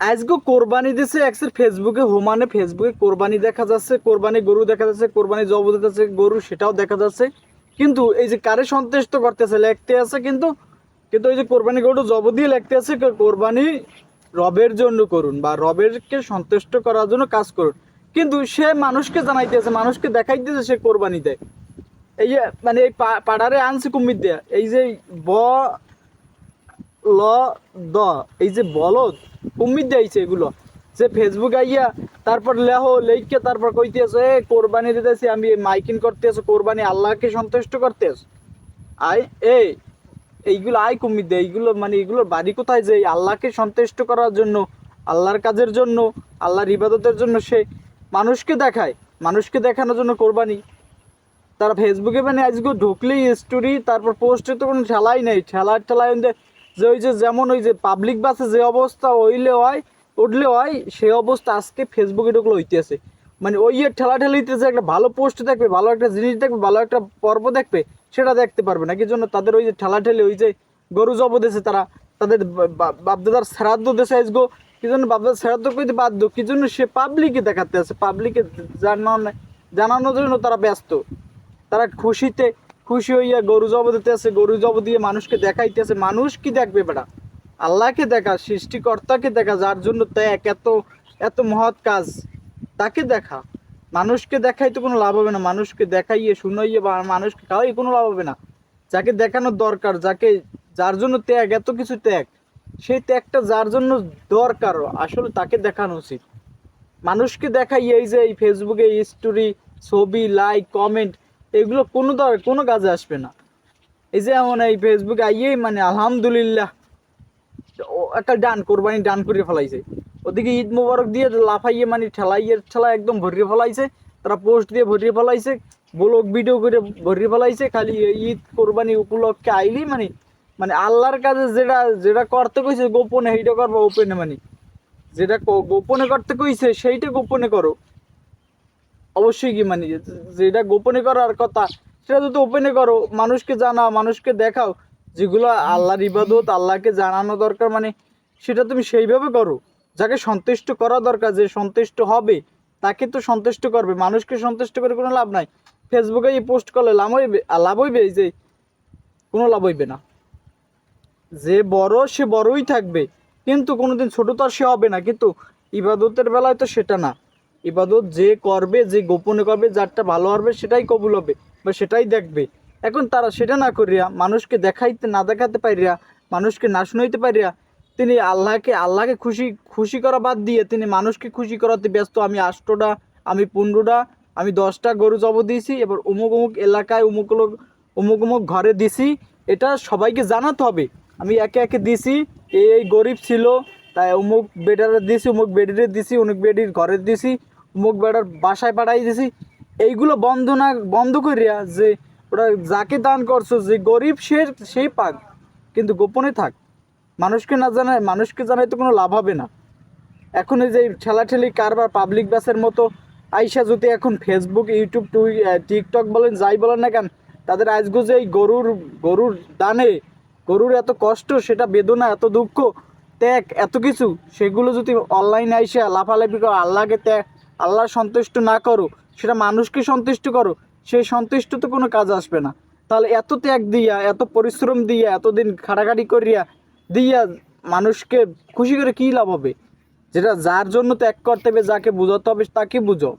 আজকে কোরবানি দিছে একসের ফেসবুকে, হোমানে ফেসবুকে কোরবানি দেখা যাচ্ছে, কোরবানি গরু দেখা যাচ্ছে, কোরবানি জব দিতেছে গরু সেটাও দেখা যাচ্ছে। কিন্তু এই যে কারে সন্তুষ্ট করতেছে, লিখতে আছে কিন্তু কিন্তু ওই যে কোরবানি গরু জব দিয়ে লিখতে আছে কোরবানি রবের জন্য করুন বা রবেরকে সন্তুষ্ট করার জন্য কাজ করুন। কিন্তু সে মানুষকে জানাইতেছে মানুষকে দেখাইতেছে সে কোরবানি দেয়। এই যে মানে এই পাড়ারে আনছে কুমির দেয়া, এই যে ব ল, দ, এই যে বলদ কুমির দিয়েছে এগুলো। যে ফেসবুক আইয়া তারপর লেহ লেখকে তারপর কইতে কইতেছে, এ, কোরবানি দিতেছি, আমি মাইকিং করতেছে, কোরবানি আল্লাহকে সন্তুষ্ট করতে করতেছ। আই এই এইগুলো আই কুমির দেয় এইগুলো মানে এগুলোর বাড়ি কোথায় যে আল্লাহকে সন্তুষ্ট করার জন্য, আল্লাহর কাজের জন্য, আল্লাহর ইবাদতের জন্য সে মানুষকে দেখায়, মানুষকে দেখানোর জন্য কোরবানি। তারা ফেসবুকে মানে আজকে ঢুকলেই স্টোরি তারপর পোস্টে তো কোনো ঠেলাই নেই ঠেলার ঠেলায় যে- ওই যে যেমন ওই যে পাবলিক বাসে যে অবস্থা হইলে হয়, উঠলে হয়, সেই অবস্থা আজকে ফেসবুকে ঢুকলে হইতেছে। মানে ওই ঠেলা ঠেলিতে যে একটা ভালো পোস্ট দেখবে, ভালো একটা জিনিস দেখবে, ভালো একটা পর্ব দেখবে, সেটা দেখতে পারবে না। কি জন্য? তাদের ওই যে ঠেলা ঠেলে ওই যে গরু জব দেশে তারা, তাদের বাপদাদার শ্রাদ্ধ দেশে আজগো। কি জন্য বাপদাদার শ্রাদ্ধ করতে বাধ্য? কি জন্য সে পাবলিকে দেখাতে আছে পাবলিকে জানানো জানানোর জন্য তারা ব্যস্ত। তারা খুশিতে খুশি হইয়া গরু জব দিতেছে, গরু জব দিয়ে মানুষকে দেখাইতেছে। মানুষ কি দেখবে বেটা? আল্লাহকে দেখা, সৃষ্টিকর্তাকে দেখা, যার জন্য ত্যাগ এত এত মহৎ কাজ, তাকে দেখা। মানুষকে দেখাই তো কোনো লাভ হবে না। মানুষকে দেখাইয়ে, শুনাইয়ে বা মানুষকে খাওয়াই কোনো লাভ হবে না। যাকে দেখানোর দরকার, যাকে, যার জন্য ত্যাগ, এত কিছু ত্যাগ, সেই ত্যাগটা যার জন্য দরকার, আসলে তাকে দেখানো উচিত। মানুষকে দেখাই এই যে এই ফেসবুকে স্টোরি ছবি লাইক কমেন্ট এগুলো কোনো কোনো কাজে আসবে না। এই যে এমন এই ফেসবুকে আইয়েই মানে আলহামদুলিল্লাহ একটা ডান কোরবানি ডান করে ফেলাইছে। ওদিকে ঈদ মোবারক দিয়ে লাফাইয়ে মানে ঠেলাইয়ে ঠেলা একদম ভরিয়ে ফেলাইছে। তারা পোস্ট দিয়ে ভরিয়ে ফেলাইছে, ব্লগ ভিডিও করে ভরিয়ে ফেলাইছে, খালি ঈদ কোরবানি উপলক্ষে আইলি মানে মানে আল্লাহর কাজে যেটা যেটা করতে কইছে গোপনে, সেইটা করব ওপেনে মানে। যেটা গোপনে করতে কইছে, সেইটা গোপনে করো। অবশ্যই কি মানে যেটা গোপনে করার কথা, সেটা যদি ওপেনে করো, মানুষকে জানাও, মানুষকে দেখাও, যেগুলো আল্লাহর ইবাদত, আল্লাহকে জানানো দরকার মানে সেটা তুমি সেইভাবে করো। যাকে সন্তুষ্ট করা দরকার, যে সন্তুষ্ট হবে, তাকে তো সন্তুষ্ট করবে। মানুষকে সন্তুষ্ট করে কোনো লাভ নাই। ফেসবুকে এই পোস্ট করলে লাভ হইবে লাভ হইবে যে, কোনো লাভ হইবে না। যে বড়, সে বড়ই থাকবে। কিন্তু কোনোদিন ছোট তো আর সে হবে না। কিন্তু ইবাদতের বেলায় তো সেটা না। ইবাদত যে করবে, যে গোপনে করবে, যারটা ভালো হবে সেটাই কবুল হবে বা সেটাই দেখবে। এখন তারা সেটা না করিয়া মানুষকে দেখাইতে না দেখাতে পারিয়া, মানুষকে না শুনাইতে পারিয়া, তিনি আল্লাহকে আল্লাহকে খুশি খুশি করা বাদ দিয়ে তিনি মানুষকে খুশি করাতে ব্যস্ত। আমি আষ্টটা, আমি পনেরোটা, আমি দশটা গরু জব দিয়েছি, এবার অমুক অমুক এলাকায় অমুক অমুক অমুক ঘরে দিছি, এটা সবাইকে জানাতে হবে। আমি একে একে দিছি, এই গরিব ছিল, তাই অমুক বেডারে দিছি অমুক বেডিরে দিছি অমুক বেডির ঘরে দিছি অমুক বেডার বাসায় পাঠাই দিছি। এইগুলো বন্ধ না, বন্ধ করিয়া যে ওরা যাকে দান করছ, যে গরিব সে সেই পাক, কিন্তু গোপনে থাক। মানুষকে না জানায়, মানুষকে জানাই তো কোনো লাভ হবে না। এখন এই যে ঠেলাঠেলি কারবার পাবলিক বাসের মতো, আইসা যদি এখন ফেসবুক ইউটিউব টুই টিকটক বলেন, যাই বলেন না কেন, তাদের আজগো যে এই গরুর গরুর দানে, গরুর এত কষ্ট, সেটা বেদনা, এত দুঃখ, ত্যাগ, এত কিছু, সেগুলো যদি অনলাইনে আইসা, লাফালাফি করে, আল্লাহকে ত্যাগ আল্লাহ সন্তুষ্ট না করো, সেটা মানুষকে সন্তুষ্ট করো, সেই সন্তুষ্ট তো কোনো কাজ আসবে না। তাহলে এত ত্যাগ দিয়া, এত পরিশ্রম দিয়া, এতদিন খাটাখাটি করিয়া দিয়া মানুষকে খুশি করে কী লাভ হবে? যেটা যার জন্য ত্যাগ করতে হবে যাকে বুঝাতে হবে, তাকে বুঝো